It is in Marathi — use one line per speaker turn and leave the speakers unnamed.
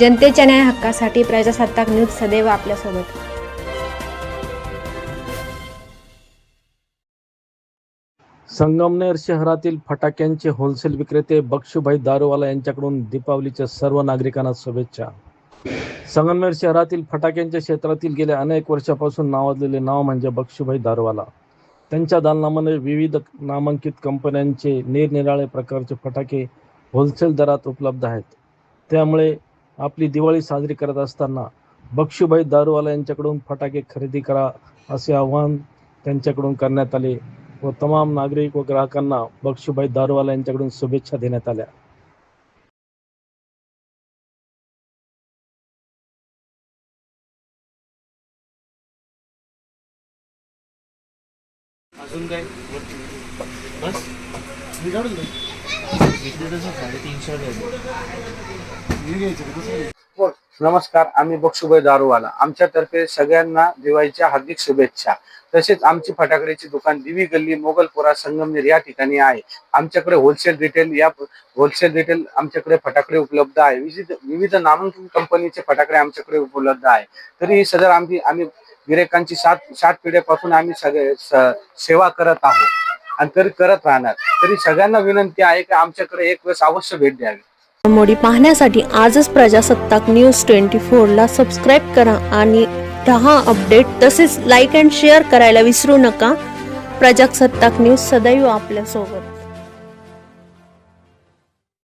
जनतेच्या न्याय हक्कासाठी प्रजासत्ताक न्यूज सदैव आपल्यासोबत.
संगमनेर शहरातील फटाक्यांचे होलसेल विक्रेते बक्षुभाई दारूवाला यांच्याकडून दीपावलीच्या सर्व नागरिकांना शुभेच्छा. संगमनेर शहरातील फटाक्यांच्या क्षेत्रातील गेल्या अनेक वर्षापासून नावाजलेले नाव म्हणजे बक्षुभाई दारूवाला. त्यांच्या दालनामध्ये विविध नामांकित कंपन्यांचे निरनिराळे प्रकारचे फटाके होलसेल दरात उपलब्ध आहेत. त्यामुळे आपली दिवाळी साजरी करत असताना बक्षुभाई दारूवाला यांच्याकडून फटाके खरेदी करा असे आवाहन त्यांच्याकडून करण्यात आले व तमाम नागरिक व ग्राहकांना बक्षुभाई दारूवाला यांच्याकडून शुभेच्छा देण्यात आल्या.
अजून काय? बस.
नमस्कार आम्ही बक्षुभाई दारूवाला. आमच्यातर्फे सगळ्यांना दिवाळीच्या हार्दिक शुभेच्छा. तसेच आमची फटाकड्याची दुकान दिवी गल्ली मोगलपुरा संगमनेर या ठिकाणी आहे. आमच्याकडे होलसेल रिटेल या होलसेल रिटेल आमच्याकडे फटाकडे उपलब्ध आहे. विविध विविध नामांकित कंपनीचे फटाकडे आमच्याकडे उपलब्ध आहे. तरीही सदर आमची आम्ही गिरेकांची सात सात पिढ्यापासून आम्ही सगळे सेवा करत आहोत. आणि करत राहणार? तरी सगळ्यांना विनंती आहे की आमच्याकडे एक वेळेस अवश्य भेट द्यावी.
घडामोडी पाहण्यासाठी आजच प्रजासत्ताक न्यूज ट्वेंटी फोरला सबस्क्राईब करा आणि दहा अपडेट तसेच लाईक अँड शेअर करायला विसरू नका. प्रजासत्ताक न्यूज सदैव आपल्यासोबत.